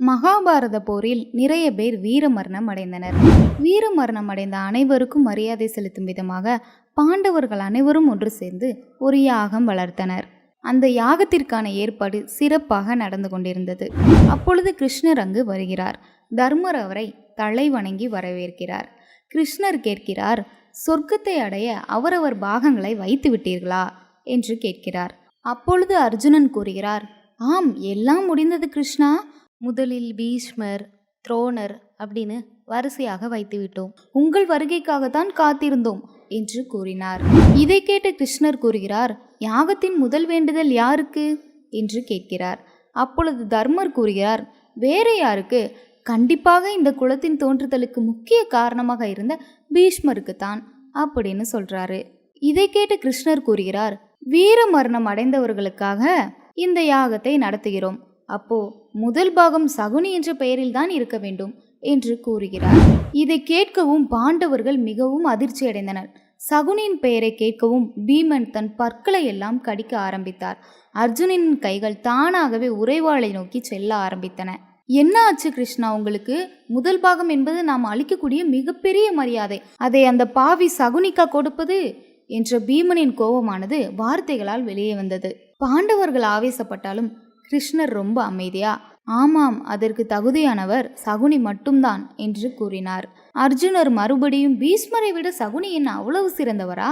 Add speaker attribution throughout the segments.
Speaker 1: மகாபாரத போரில் நிறைய பேர் வீரமரணம் அடைந்தனர். வீரமரணம் அடைந்த அனைவருக்கும் மரியாதை செலுத்தும் விதமாக பாண்டவர்கள் அனைவரும் ஒன்று சேர்ந்து ஒரு யாகம் வளர்த்தனர். அந்த யாகத்திற்கான ஏற்பாடு சிறப்பாக நடந்து கொண்டிருந்தது. அப்பொழுது கிருஷ்ணர் அங்கு வருகிறார். தர்மர் அவரை தலை வணங்கி வரவேற்கிறார். கிருஷ்ணர் கேட்கிறார் சொர்க்கத்தை அடைய அவரவர் பாகங்களை வைத்து விட்டீர்களா? என்று கேட்கிறார். அப்பொழுது அர்ஜுனன் கூறுகிறார் ஆம் எல்லாம் முடிந்தது கிருஷ்ணா. முதலில் பீஷ்மர் துரோணர் அப்படின்னு வரிசையாக வைத்துவிட்டோம் உங்கள் வருகைக்காகத்தான் காத்திருந்தோம் என்று கூறினார். இதை கேட்ட கிருஷ்ணர் கூறுகிறார் யாகத்தின் முதல் வேண்டுதல் யாருக்கு? என்று கேட்கிறார். அப்பொழுது தர்மர் கூறுகிறார் வேற யாருக்கு? கண்டிப்பாக இந்த குலத்தின் தோன்றுதலுக்கு முக்கிய காரணமாக இருந்த பீஷ்மருக்கு தான் அப்படின்னு சொல்றாரு. இதை கேட்ட கிருஷ்ணர் கூறுகிறார் வீர மரணம் அடைந்தவர்களுக்காக இந்த யாகத்தை நடத்துகிறோம். அப்போ முதல் பாகம் சகுனி என்ற பெயரில் தான் இருக்க வேண்டும் என்று கூறுகிறார். இதை கேட்கவும் பாண்டவர்கள் மிகவும் அதிர்ச்சி அடைந்தனர். சகுனியின் பெயரை கேட்கவும் பீமன் தன் பற்களை எல்லாம் கடிக்க ஆரம்பித்தார். அர்ஜுனனின் கைகள் தானாகவே உறைவாளை நோக்கி செல்ல ஆரம்பித்தன. என்ன ஆச்சு கிருஷ்ணா உங்களுக்கு? முதல் பாகம் என்பது நாம் அளிக்கக்கூடிய மிகப்பெரிய மரியாதை. அதை அந்த பாவி சகுனிக்கா கொடுப்பது? என்ற பீமனின் கோபமானது வார்த்தைகளால் வெளியே வந்தது. பாண்டவர்கள் ஆவேசப்பட்டாலும் கிருஷ்ணர் ரொம்ப அமைதியா ஆமாம் அதற்கு தகுதியானவர் சகுனி மட்டும்தான் என்று கூறினார். அர்ஜுனர் மறுபடியும் பீஷ்மரை விட சகுனி என்ன அவ்வளவு சிறந்தவரா?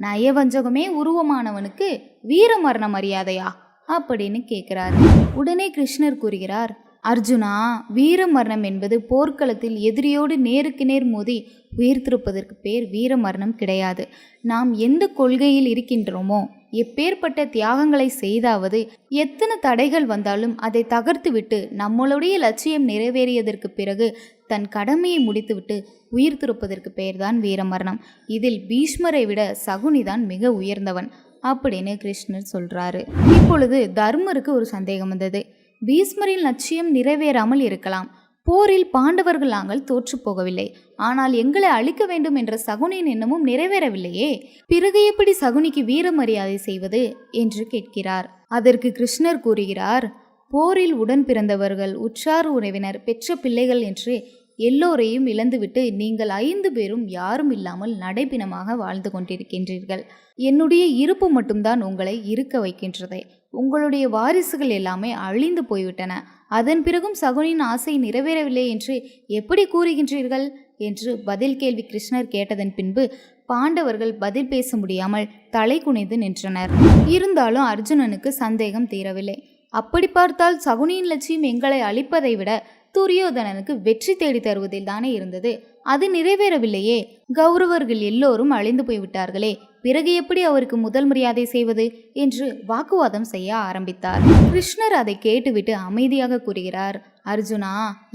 Speaker 1: நயவஞ்சகமே உருவமானவனுக்கு வீர மரண மரியாதையா? அப்படின்னு கேட்கிறார். உடனே கிருஷ்ணர் கூறுகிறார் அர்ஜுனா வீர மரணம் என்பது போர்க்களத்தில் எதிரியோடு நேருக்கு நேர் மோதி உயிர்த்திருப்பதற்கு பேர் வீர மரணம் கிடையாது. நாம் எந்த கொள்கையில் இருக்கின்றோமோ எப்பேற்பட்ட தியாகங்களை செய்தாவது எத்தனை தடைகள் வந்தாலும் அதை தகர்த்துவிட்டு நம்மளுடைய லட்சியம் நிறைவேறியதற்கு பிறகு தன் கடமையை முடித்துவிட்டு உயிர் திருப்பதற்கு பெயர்தான் வீரமரணம். இதில் பீஷ்மரை விட சகுனிதான் மிக உயர்ந்தவன் அப்படின்னு கிருஷ்ணர் சொல்றாரு. இப்பொழுது தர்மருக்கு ஒரு சந்தேகம் வந்தது. பீஸ்மரின் லட்சியம் நிறைவேறாமல் இருக்கலாம். போரில் பாண்டவர்கள் நாங்கள் தோற்று போகவில்லை. ஆனால் எங்களை அழிக்க வேண்டும் என்ற சகுனியின் எண்ணமும் நிறைவேறவில்லையே. பிறகு எப்படி சகுனிக்கு வீர மரியாதை செய்வது? என்று கேட்கிறார். அதற்கு கிருஷ்ணர் கூறுகிறார் போரில் உடன் பிறந்தவர்கள் உற்றார் உறவினர் பெற்ற பிள்ளைகள் என்று எல்லோரையும் இழந்துவிட்டு நீங்கள் ஐந்து பேரும் யாரும் இல்லாமல் நடைபிணமாக வாழ்ந்து கொண்டிருக்கின்றீர்கள். என்னுடைய இருப்பு மட்டும்தான் உங்களை இருக்க வைக்கின்றது. உங்களுடைய வாரிசுகள் எல்லாமே அழிந்து போய்விட்டன. அதன் பிறகும் சகுனின் ஆசை நிறைவேறவில்லை என்று எப்படி கூறுகின்றீர்கள்? என்று பதில் கேள்வி கிருஷ்ணர் கேட்டதன் பின்பு பாண்டவர்கள் பதில் பேச முடியாமல் தலை குனிந்து நின்றனர். இருந்தாலும் அர்ஜுனனுக்கு சந்தேகம் தீரவில்லை. அப்படி பார்த்தால் சகுனியின் லட்சியம் எங்களை அழிப்பதை விட துரியோதனனுக்கு வெற்றி தேடி தருவதில் தானே இருந்தது? அது நிறைவேறவில்லையே. கௌரவர்கள் எல்லோரும் அழிந்து போய்விட்டார்களே. பிறகு எப்படி அவருக்கு முதல் மரியாதை செய்வது என்று வாக்குவாதம் செய்ய ஆரம்பித்தார். கிருஷ்ணர் அதை கேட்டுவிட்டு அமைதியாக கூறுகிறார் அர்ஜுனா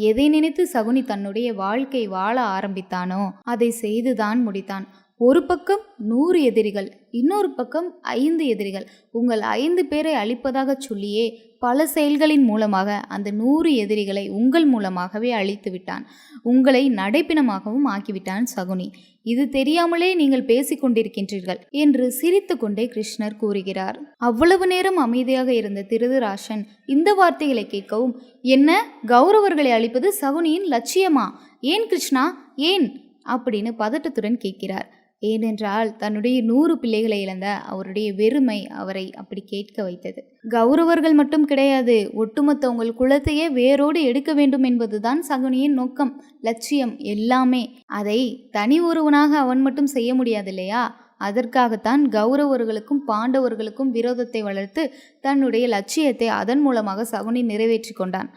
Speaker 1: எதை நினைத்து சகுனி தன்னுடைய வாழ்க்கை வாழ ஆரம்பித்தானோ அதை செய்துதான் முடித்தான். ஒரு பக்கம் நூறு எதிரிகள் இன்னொரு பக்கம் ஐந்து எதிரிகள். உங்கள் ஐந்து பேரை அழிப்பதாக சொல்லியே பல செயல்களின் மூலமாக அந்த நூறு எதிரிகளை உங்கள் மூலமாகவே அழித்து விட்டான். உங்களை நடைப்பிணமாகவும் ஆக்கிவிட்டான் சகுனி. இது தெரியாமலே நீங்கள் பேசிக் கொண்டிருக்கின்றீர்கள் என்று சிரித்துக்கொண்டே கிருஷ்ணர் கூறுகிறார். அவ்வளவு நேரம் அமைதியாக இருந்த திருதராஷன் இந்த வார்த்தைகளை கேட்கவும் என்ன? கௌரவர்களை அழிப்பது சகுனியின் லட்சியமா? ஏன் கிருஷ்ணா? ஏன்? அப்படின்னு பதட்டத்துடன் கேட்கிறார். ஏனென்றால் தன்னுடைய நூறு பிள்ளைகளை இழந்த அவருடைய வெறுமை அவரை அப்படி கேட்க வைத்தது. கௌரவர்கள் மட்டும் கிடையாது ஒட்டுமொத்த உங்கள் குலத்தையே வேரோடு எடுக்க வேண்டும் என்பதுதான் சகுனியின் நோக்கம் லட்சியம் எல்லாமே. அதை தனி ஒருவனாக அவன் மட்டும் செய்ய முடியாது இல்லையா அதற்காகத்தான் கௌரவர்களுக்கும் பாண்டவர்களுக்கும் விரோதத்தை வளர்த்து தன்னுடைய லட்சியத்தை அதன் மூலமாக சகுனி நிறைவேற்றி கொண்டான்.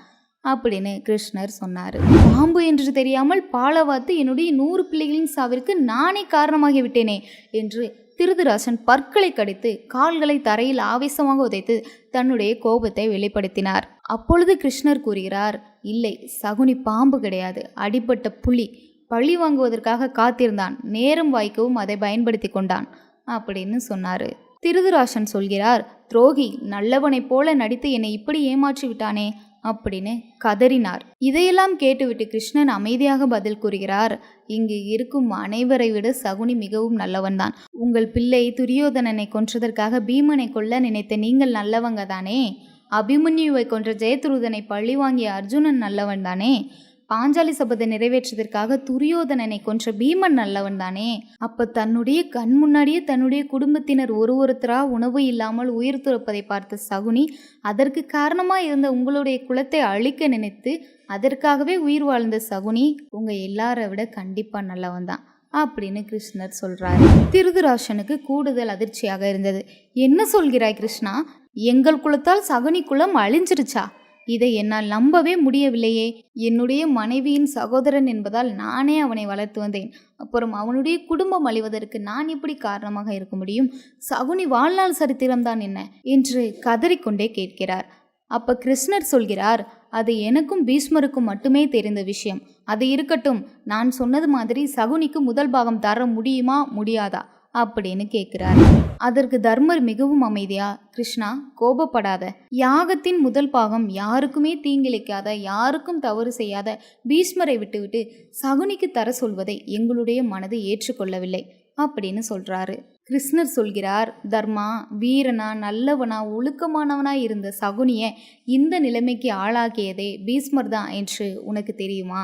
Speaker 1: அப்படின்னு கிருஷ்ணர் சொன்னார். பாம்பு என்று தெரியாமல் பாலவாத்து என்னுடைய நூறு பிள்ளைகளின் சாவிற்கு நானே காரணமாகி விட்டேனே என்று திருதராசன் பற்களை கடித்து கால்களை தரையில் ஆவேசமாக உதைத்து தன்னுடைய கோபத்தை வெளிப்படுத்தினார். அப்பொழுது கிருஷ்ணர் கூறுகிறார் இல்லை சகுனி பாம்பு கிடையாது. அடிபட்ட புலி. பழி வாங்குவதற்காக காத்திருந்தான். நேரம் வாய்க்கவும் அதை பயன்படுத்தி கொண்டான் அப்படின்னு சொன்னார். திருதராசன் சொல்கிறார் துரோகி நல்லவனைப் போல நடித்து என்னை இப்படி ஏமாற்றி விட்டானே. அப்படின்னு கதறினார். இதையெல்லாம் கேட்டுவிட்டு கிருஷ்ணன் அமைதியாக பதில் கூறுகிறார். இங்கு இருக்கும் அனைவரை விட சகுனி மிகவும் நல்லவன்தான். உங்கள் பிள்ளை துரியோதனனை கொன்றதற்காக பீமனை கொல்ல நினைத்த நீங்கள் நல்லவங்க தானே? அபிமன்யுவை கொன்ற ஜெயத்ருதனை பழி வாங்கிய அர்ஜுனன் நல்லவன் தானே? பாஞ்சாலி சபதை நிறைவேற்றுவதற்காக துரியோதனனை கொன்ற பீமன் நல்லவன் தானே. அப்ப தன்னுடைய கண் முன்னாடியே தன்னுடைய குடும்பத்தினர் ஒரு ஒருத்தரா உணவு இல்லாமல் உயிர் துறப்பதை பார்த்த சகுனி அதற்கு காரணமா இருந்த உங்களுடைய குலத்தை அழிக்க நினைத்து அதற்காகவே உயிர் வாழ்ந்த சகுனி உங்க எல்லாரை விட கண்டிப்பா நல்லவன் தான் அப்படின்னு கிருஷ்ணர் சொல்றாரு. திருதுராஷனுக்கு கூடுதல் அதிர்ச்சியாக இருந்தது. என்ன சொல்கிறாய் கிருஷ்ணா? எங்கள் குலத்தால் சகுனி குலம் அழிஞ்சிருச்சா? இதை என்னால் நம்பவே முடியவில்லையே. என்னுடைய மனைவியின் சகோதரன் என்பதால் நானே அவனை வளர்த்து வந்தேன். அப்புறம் அவனுடைய குடும்பம் அழிவதற்கு நான் எப்படி காரணமாக இருக்க முடியும்? சகுனி வாழ்நாள் சரித்திரம்தான் என்ன? என்று கதறிக்கொண்டே கேட்கிறார். அப்ப கிருஷ்ணர் சொல்கிறார் அது எனக்கும் பீஷ்மருக்கும் மட்டுமே தெரிந்த விஷயம். அது இருக்கட்டும் நான் சொன்னது மாதிரி சகுனிக்கு முதல் பாகம் தர முடியுமா? முடியாதா? அப்படின்னு கேட்கிறார் அதற்கு தர்மர் மிகவும் அமைதியா கிருஷ்ணா கோபப்படாத. யாகத்தின் முதல் பாகம் யாருக்குமே தீங்கிழைக்காத யாருக்கும் தவறு செய்யாத பீஷ்மரை விட்டுவிட்டு சகுனிக்கு தர சொல்வதை எங்களுடைய மனது ஏற்றுக்கொள்ளவில்லை அப்படின்னு சொல்றாரு. கிருஷ்ணர் சொல்கிறார் தர்மா வீரனா நல்லவனா ஒழுக்கமானவனா இருந்த சகுனிய இந்த நிலைமைக்கு ஆளாக்கியதே பீஷ்மர் தான் என்று உனக்கு தெரியுமா?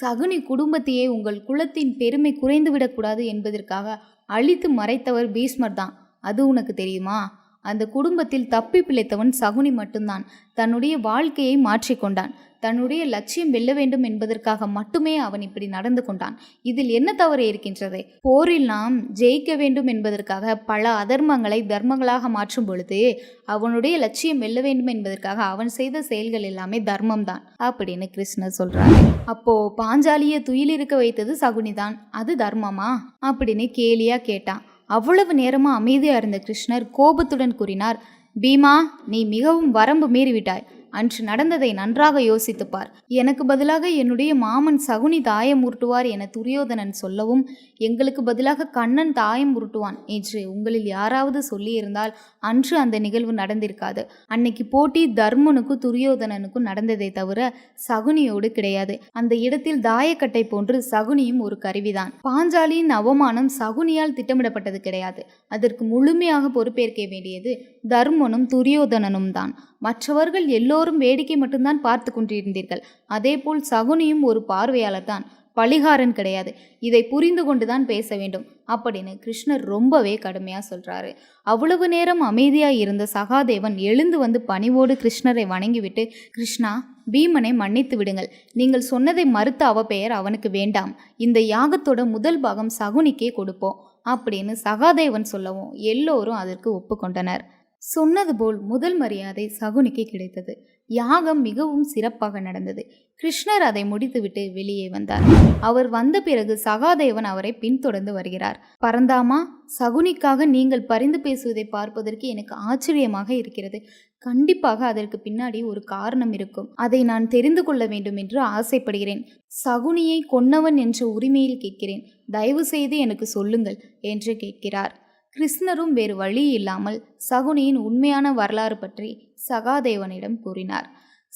Speaker 1: சகுனி குடும்பத்தையே உங்கள் குலத்தின் பெருமை குறைந்துவிடக்கூடாது என்பதற்காக அழித்து மறைத்தவர் பீஷ்மர் தான். அது உனக்கு தெரியுமா? அந்த குடும்பத்தில் தப்பி பிழைத்தவன் சகுனி மட்டும்தான். தன்னுடைய வாழ்க்கையை மாற்றிக்கொண்டான். தன்னுடைய லட்சியம் வெல்ல வேண்டும் என்பதற்காக மட்டுமே அவன் இப்படி நடந்து கொண்டான். இதில் என்ன தவறு இருக்கின்றது? போரில் நாம் ஜெயிக்க வேண்டும் என்பதற்காக பல அதர்மங்களை தர்மங்களாக மாற்றும் பொழுது அவனுடைய லட்சியம் வெல்ல வேண்டும் என்பதற்காக அவன் செய்த செயல்கள் எல்லாமே தர்மம் தான் அப்படின்னு கிருஷ்ணர் சொல்றாரு. அப்போ பாஞ்சாலியை துயிலிருக்க வைத்தது சகுனிதான். அது தர்மமா? அப்படின்னு கேலியா கேட்டான். அவ்வளவு நேரமா அமைதியா இருந்த கிருஷ்ணர் கோபத்துடன் கூறினார் பீமா நீ மிகவும் வரம்பு மீறிவிட்டாய். அன்று நடந்ததை நன்றாக யோசித்துப்பார். எனக்கு பதிலாக என்னுடைய மாமன் சகுனி தாயம் உருட்டுவார் என துரியோதனன் சொல்லவும் எங்களுக்கு பதிலாக கண்ணன் தாயம் உருட்டுவான் என்று உங்களில் யாராவது சொல்லியிருந்தால் அன்று அந்த நிகழ்வு நடந்திருக்காது. அன்னைக்கு போட்டி தர்மனுக்கும் துரியோதனனுக்கும் நடந்ததை தவிர சகுனியோடு கிடையாது. அந்த இடத்தில் தாயக்கட்டை போன்று சகுனியும் ஒரு கருவிதான். பாஞ்சாலியின் அவமானம் சகுனியால் திட்டமிடப்பட்டது கிடையாது. அதற்கு முழுமையாக பொறுப்பேற்க வேண்டியது தர்மனும் துரியோதனனும் தான் மற்றவர்கள் எல்லோரும் வேடிக்கை மட்டும்தான் பார்த்து கொண்டிருந்தீர்கள். அதேபோல் சகுனியும் ஒரு பார்வையாளர் தான் பழிகாரன் கிடையாது. இதை புரிந்து கொண்டுதான் பேச வேண்டும். அப்படின்னு கிருஷ்ணர் ரொம்பவே கடுமையா சொல்றாரு. அவ்வளவு நேரம் அமைதியா இருந்த சகாதேவன் எழுந்து வந்து பணிவோடு கிருஷ்ணரை வணங்கிவிட்டு கிருஷ்ணா பீமனை மன்னித்து விடுங்கள். நீங்கள் சொன்னதை மறுத்த அவ பெயர் அவனுக்கு வேண்டாம். இந்த யாகத்தோட முதல் பாகம் சகுனிக்கே கொடுப்போம். அப்படின்னு சகாதேவன் சொல்லவும் எல்லோரும் அதற்கு ஒப்புக்கொண்டனர். சொன்னது போல் முதல் மரியாதை சகுனிக்கு கிடைத்தது. யாகம் மிகவும் சிறப்பாக நடந்தது. கிருஷ்ணர் அதை முடித்துவிட்டு வெளியே வந்தார். அவர் வந்த பிறகு சகாதேவன் அவரை பின்தொடர்ந்து வருகிறார். பரந்தாமா சகுனிக்காக நீங்கள் பரிந்து பேசுவதை பார்ப்பதற்கு எனக்கு ஆச்சரியமாக இருக்கிறது. கண்டிப்பாக அதற்கு பின்னாடி ஒரு காரணம் இருக்கும். அதை நான் தெரிந்து கொள்ள வேண்டும் என்று ஆசைப்படுகிறேன். சகுனியை கொன்னவன் என்ற உரிமையில் கேட்கிறேன். தயவு செய்து எனக்கு சொல்லுங்கள் என்று கேட்கிறார். கிருஷ்ணரும் வேறு வழி இல்லாமல் சகுனியின் உண்மையான வரலாறு பற்றி சகாதேவனிடம் கூறினார்.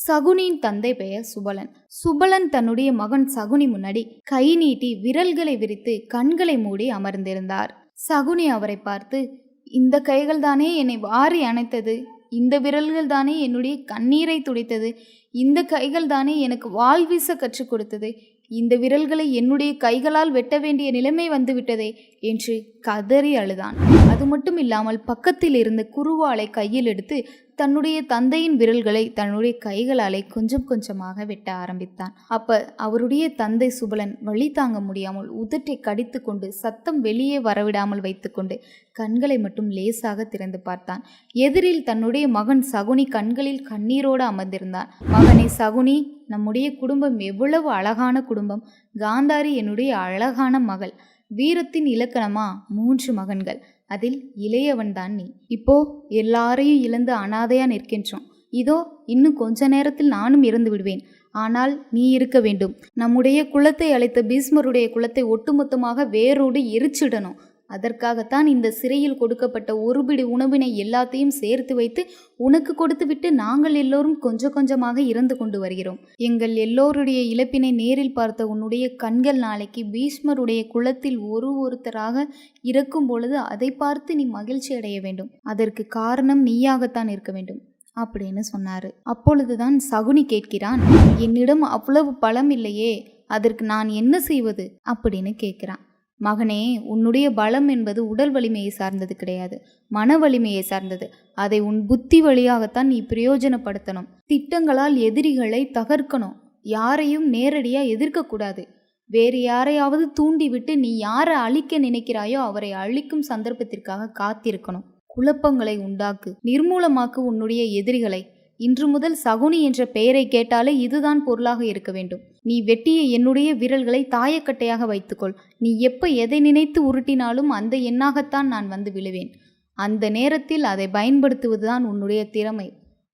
Speaker 1: சகுனியின் தந்தை பெயர் சுபலன். சுபலன் தன்னுடைய மகன் சகுனி முன்னாடி கை நீட்டி விரல்களை விரித்து கண்களை மூடி அமர்ந்திருந்தார். சகுனி அவரை பார்த்து இந்த கைகள் தானே என்னை வாரி அணைத்தது? இந்த விரல்கள் தானே என்னுடைய கண்ணீரை துடைத்தது? இந்த கைகள் தானே எனக்கு வாள் வீச கற்றுக் கொடுத்தது? இந்த விரல்களை என்னுடைய கைகளால் வெட்ட வேண்டிய நிலைமை வந்துவிட்டதே? என்று கதறி அழுதான். அது மட்டும் இல்லாமல் பக்கத்தில் இருந்த குருவாளை கையில் எடுத்து தன்னுடைய தந்தையின் விரல்களை தன்னுடைய கைகளாலே கொஞ்சம் கொஞ்சமாக வெட்ட ஆரம்பித்தான். அப்ப அவருடைய தந்தை சுபலன் வழி தாங்க முடியாமல் உதட்டை கடித்து கொண்டு சத்தம் வெளியே வரவிடாமல் வைத்துக்கொண்டு கண்களை மட்டும் லேசாக திறந்து பார்த்தான். எதிரில் தன்னுடைய மகன் சகுனி கண்களில் கண்ணீரோடு அமர்ந்திருந்தான். மகனே சகுனி நம்முடைய குடும்பம் எவ்வளவு அழகான குடும்பம். காந்தாரி என்னுடைய அழகான மகள். வீரத்தின் இலக்கணமா? மூன்று மகன்கள். அதில் இளையவன் தான் நீ. இப்போ எல்லாரையும் இழந்து அனாதையா நிற்கின்றோம். இதோ இன்னும் கொஞ்ச நேரத்தில் நானும் இறந்து விடுவேன். ஆனால் நீ இருக்க வேண்டும். நம்முடைய குலத்தை அழைத்த பீஸ்மருடைய குலத்தை ஒட்டுமொத்தமாக வேரோடு எரிச்சிடணும். அதற்காகத்தான் இந்த சிறையில் கொடுக்கப்பட்ட ஒருபிடி உணவினை எல்லாத்தையும் சேர்த்து வைத்து உனக்கு கொடுத்துவிட்டு நாங்கள் எல்லோரும் கொஞ்சம் கொஞ்சமாக இறந்து கொண்டு வருகிறோம். எங்கள் எல்லோருடைய இழப்பினை நேரில் பார்த்த உன்னுடைய கண்கள் நாளைக்கு பீஷ்மருடைய குலத்தில் ஒரு ஒருத்தராக இறக்கும் பொழுது அதை பார்த்து நீ மகிழ்ச்சி அடைய வேண்டும். அதற்கு காரணம் நீயாகத்தான் இருக்க வேண்டும். அப்படின்னு சொன்னாரு. அப்பொழுதுதான் சகுனி கேட்கிறான் என்னிடம் அவ்வளவு பலம் இல்லையே அதற்கு நான் என்ன செய்வது? அப்படின்னு கேட்கிறான். மகனே உன்னுடைய பலம் என்பது உடல் வலிமையை சார்ந்தது கிடையாது. மன வலிமையை சார்ந்தது. அதை உன் புத்தி வழியாகத்தான் நீ பிரயோஜனப்படுத்தணும். திட்டங்களால் எதிரிகளை தகர்க்கணும். யாரையும் நேரடியாக எதிர்க்கக்கூடாது. வேறு யாரையாவது தூண்டிவிட்டு நீ யாரை அழிக்க நினைக்கிறாயோ அவரை அழிக்கும் சந்தர்ப்பத்திற்காக காத்திருக்கணும். குழப்பங்களை உண்டாக்கு. நிர்மூலமாக்கு உன்னுடைய எதிரிகளை. இன்று முதல் சகுனி என்ற பெயரை கேட்டாலே இதுதான் பொருளாக இருக்க வேண்டும். நீ வெட்டிய என்னுடைய விரல்களை தாயக்கட்டையாக வைத்துக்கொள். நீ எப்ப எதை நினைத்து உருட்டினாலும் அந்த எண்ணாகத்தான் நான் வந்து விழுவேன். அந்த நேரத்தில் அதை பயன்படுத்துவதுதான் உன்னுடைய திறமை.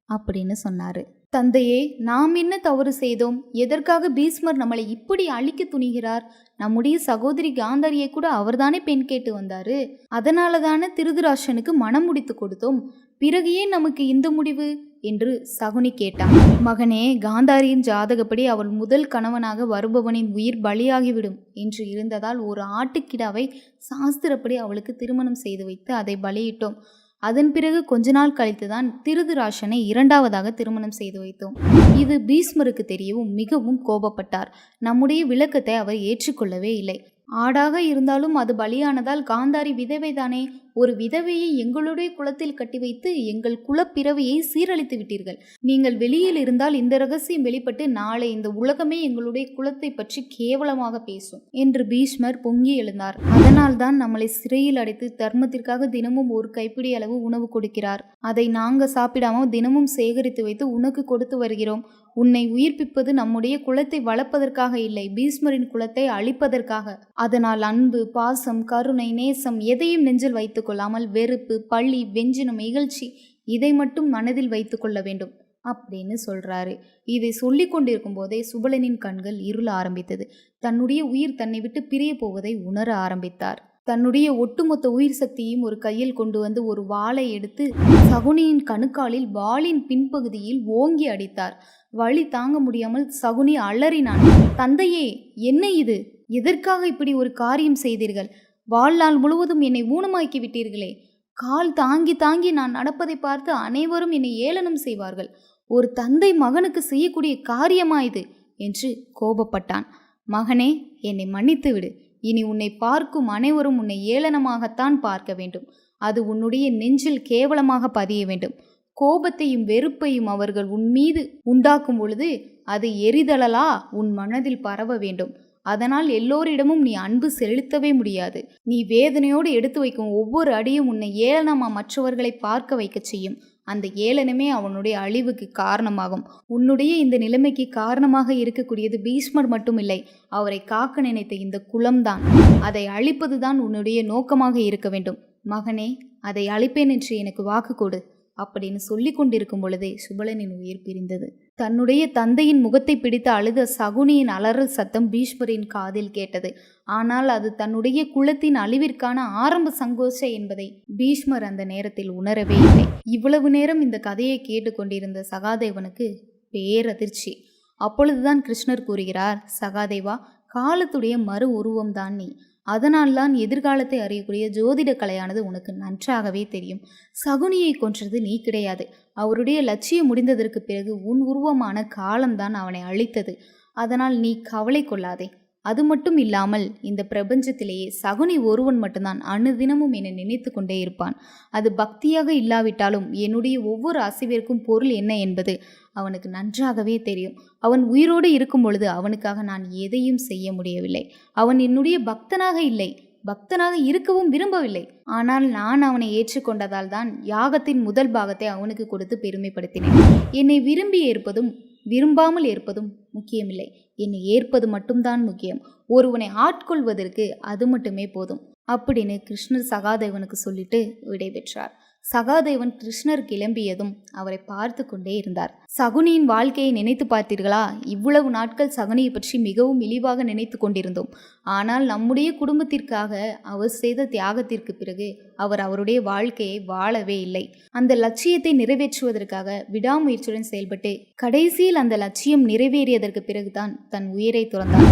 Speaker 1: அப்படின்னு சொன்னாரு. தந்தையே நாம் என்ன தவறு செய்தோம்? எதற்காக பீஸ்மர் நம்மளை இப்படி அழிக்க துணிகிறார்? நம்முடைய சகோதரி காந்தாரியை கூட அவர்தானே பெண் கேட்டு வந்தாரு? அதனால தானே திருதராஷனுக்கு மனம் முடித்து கொடுத்தோம். பிறகு ஏன் நமக்கு இந்த முடிவு? என்று சகுனி கேட்டான். மகனே காந்தாரியின் ஜாதகப்படி அவள் முதல் கணவனாக வருபவனின் உயிர் பலியாகிவிடும் என்று இருந்ததால் ஒரு ஆட்டுக்கிடாவை சாஸ்திரப்படி அவளுக்கு திருமணம் செய்து வைத்து அதை பலியிட்டோம். அதன் பிறகு கொஞ்ச நாள் கழித்துதான் திருதுராஷனை இரண்டாவதாக திருமணம் செய்து வைத்தோம். இது பீஸ்மருக்கு தெரியவும் மிகவும் கோபப்பட்டார். நம்முடைய விளக்கத்தை அவர் ஏற்றுக்கொள்ளவே இல்லை. ஆடாக இருந்தாலும் அது பலியானதால் காந்தாரி விதவைதானே? ஒரு விதவையை எங்களுடைய குலத்தில் கட்டி வைத்து எங்கள் குலப்பிறவியை சீரழித்து விட்டீர்கள். நீங்கள் வெளியில் இருந்தால் இந்த ரகசியம் வெளிப்பட்டு நாளை இந்த உலகமே எங்களுடைய குலத்தை பற்றி கேவலமாக பேசும் என்று பீஷ்மர் பொங்கி எழுந்தார். அதனால்தான் நம்மளை சிறையில் அடைத்து தர்மத்திற்காக தினமும் ஒரு கைப்பிடி அளவு உணவு கொடுக்கிறார். அதை நாங்க சாப்பிடாம தினமும் சேகரித்து வைத்து உனக்கு கொடுத்து வருகிறோம். உன்னை உயிர்ப்பிப்பது நம்முடைய குலத்தை வளர்ப்பதற்காக இல்லை பீஷ்மரின் குலத்தை அழிப்பதற்காக. அதனால் அன்பு பாசம் கருணை நேசம் எதையும் நெஞ்சில் வைத்துக் கொள்ளாமல் வெறுப்பு பள்ளி வெஞ்சினம் இகழ்ச்சி இதை மட்டும் மனதில் வைத்து கொள்ள வேண்டும். அப்படின்னு சொல்றாரு. இதை சொல்லி கொண்டிருக்கும் போதே சுபலனின் கண்கள் இருள ஆரம்பித்தது. தன்னுடைய உயிர் தன்னை விட்டு பிரிய போவதை உணர ஆரம்பித்தார். தன்னுடைய ஒட்டுமொத்த உயிர் சக்தியையும் ஒரு கையில் கொண்டு வந்து ஒரு வாளை எடுத்து சகுனியின் கணுக்காலில் வாளின் பின்பகுதியில் ஓங்கி அடித்தார். வழி தாங்க முடியாமல் சகுனி அலறினான். தந்தையே என்ன இது? எதற்காக இப்படி ஒரு காரியம் செய்தீர்கள்? வாழ்நாள் முழுவதும் என்னை ஊனமாக்கி விட்டீர்களே. கால் தாங்கி தாங்கி நான் நடப்பதை பார்த்து அனைவரும் என்னை ஏளனம் செய்வார்கள். ஒரு தந்தை மகனுக்கு செய்யக்கூடிய காரியமா இது? என்று கோபப்பட்டான். மகனே என்னை மன்னித்து விடு. இனி உன்னை பார்க்கும் அனைவரும் உன்னை ஏளனமாகத்தான் பார்க்க வேண்டும். அது உன்னுடைய நெஞ்சில் கேவலமாக பதிய வேண்டும். கோபத்தையும் வெறுப்பையும் அவர்கள் உன் மீது உண்டாக்கும் பொழுது அது எரிதழலா உன் மனதில் பரவ வேண்டும். அதனால் எல்லோரிடமும் நீ அன்பு செலுத்தவே முடியாது. நீ வேதனையோடு எடுத்து வைக்கும் ஒவ்வொரு அடியும் உன்னை ஏளனமா மற்றவர்களை பார்க்க வைக்கச் செய்யும். அந்த ஏளனமே அவனுடைய அழிவுக்கு காரணமாகும். உன்னுடைய இந்த நிலைமைக்கு காரணமாக இருக்கக்கூடியது பீஷ்மர் மட்டும் இல்லை அவரை காக்க நினைத்த இந்த குலம்தான். அதை அழிப்பதுதான் உன்னுடைய நோக்கமாக இருக்க வேண்டும். மகனே அதை அழிப்பேன் என்று எனக்கு வாக்கு கொடு. அப்படின்னு சொல்லி கொண்டிருக்கும் பொழுதே சுபலனின் உயிர் பிரிந்தது. தன்னுடைய தந்தையின் முகத்தை பிடித்து அழுத சகுனியின் அலறல் சத்தம் பீஷ்மரின் காதில் கேட்டது. ஆனால் அது தன்னுடைய குலத்தின் அழிவிற்கான ஆரம்ப சங்கோஷ என்பதை பீஷ்மர் அந்த நேரத்தில் உணரவே இல்லை. இவ்வளவு நேரம் இந்த கதையை கேட்டுக்கொண்டிருந்த சகாதேவனுக்கு பேரதிர்ச்சி. அப்பொழுதுதான் கிருஷ்ணர் கூறுகிறார் சகாதேவா காலத்துடைய மறு உருவம்தான் நீ. அதனால்தான் எதிர்காலத்தை அறியக்கூடிய ஜோதிட கலையானது உனக்கு நன்றாகவே தெரியும். சகுனியை கொன்றது நீ கிடையாது. அவருடைய லட்சியம் முடிந்ததற்கு பிறகு உன் உருவமான காலம்தான் அவனை அழித்தது. அதனால் நீ கவலை கொள்ளாதே. அது மட்டும் இல்லாமல் இந்த பிரபஞ்சத்திலேயே சகுனி ஒருவன் மட்டும்தான் அணுதினமும் என்னை நினைத்து கொண்டே இருப்பான். அது பக்தியாக இல்லாவிட்டாலும் என்னுடைய ஒவ்வொரு அசைவிற்கும் பொருள் என்ன என்பது அவனுக்கு நன்றாகவே தெரியும். அவன் உயிரோடு இருக்கும் பொழுது அவனுக்காக நான் எதையும் செய்ய முடியவில்லை. அவன் என்னுடைய பக்தனாக இல்லை. பக்தனாக இருக்கவும் விரும்பவில்லை. ஆனால் நான் அவனை ஏற்றுக்கொண்டதால் தான் யாகத்தின் முதல் பாகத்தை அவனுக்கு கொடுத்து பெருமைப்படுத்தினேன். என்னை விரும்பி ஏற்பதும் விரும்பாமல் ஏற்பதும் முக்கியமில்லை. என்னை ஏற்பது மட்டும்தான் முக்கியம். ஒருவனை ஆட்கொள்வதற்கு அது மட்டுமே போதும். அப்படின்னு கிருஷ்ணர் சகாதேவனுக்கு சொல்லிட்டு விடைபெற்றார். சகாதேவன் கிருஷ்ணர் கிளம்பியதும் அவரை பார்த்து கொண்டே இருந்தார். சகுனியின் வாழ்க்கையை நினைத்து பார்த்தீர்களா? இவ்வளவு நாட்கள் சகுனியை பற்றி மிகவும் இழிவாக நினைத்து கொண்டிருந்தோம். ஆனால் நம்முடைய குடும்பத்திற்காக அவர் செய்த தியாகத்திற்கு பிறகு அவர் அவருடைய வாழ்க்கையை வாழவே இல்லை. அந்த லட்சியத்தை நிறைவேற்றுவதற்காக விடாமுயற்சியுடன் செயல்பட்டு கடைசியில் அந்த லட்சியம் நிறைவேறியதற்கு பிறகுதான் தன் உயிரை துறந்தார்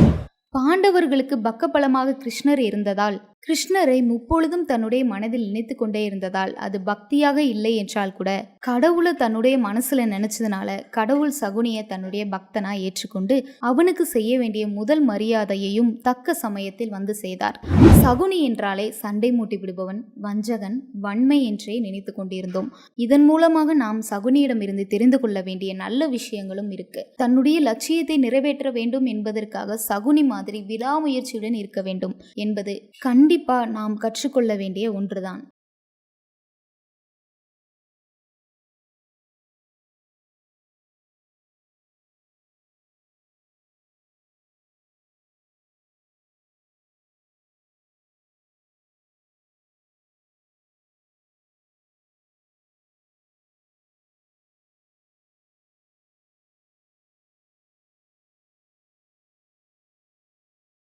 Speaker 1: பாண்டவர்களுக்கு பக்கபலமாக கிருஷ்ணர் இருந்ததால் கிருஷ்ணரை முப்பொழுதும் தன்னுடைய மனதில் நினைத்து கொண்டே இருந்ததால் அது பக்தியாக இல்லை என்றால் கூட கடவுளை தன்னுடைய மனசுல நினைச்சதுனால கடவுள் சகுனியை தன்னுடைய பக்தனா ஏற்றுக்கொண்டு அவனுக்கு செய்ய வேண்டிய முதல் மரியாதையையும் தக்க சமயத்தில் வந்து செய்தார். சகுனி என்றாலே சண்டை மூட்டி விடுபவன் வஞ்சகன் வன்மை என்றே நினைத்து கொண்டிருந்தோம். இதன் மூலமாக நாம் சகுனியிடமிருந்து தெரிந்து கொள்ள வேண்டிய நல்ல விஷயங்களும் இருக்கு. தன்னுடைய லட்சியத்தை நிறைவேற்ற வேண்டும் என்பதற்காக சகுனி மாதிரி விடாமுயற்சியுடன் இருக்க வேண்டும் என்பது கண்டிப்பாக நாம் கற்றுக்கொள்ள வேண்டிய ஒன்றுதான்.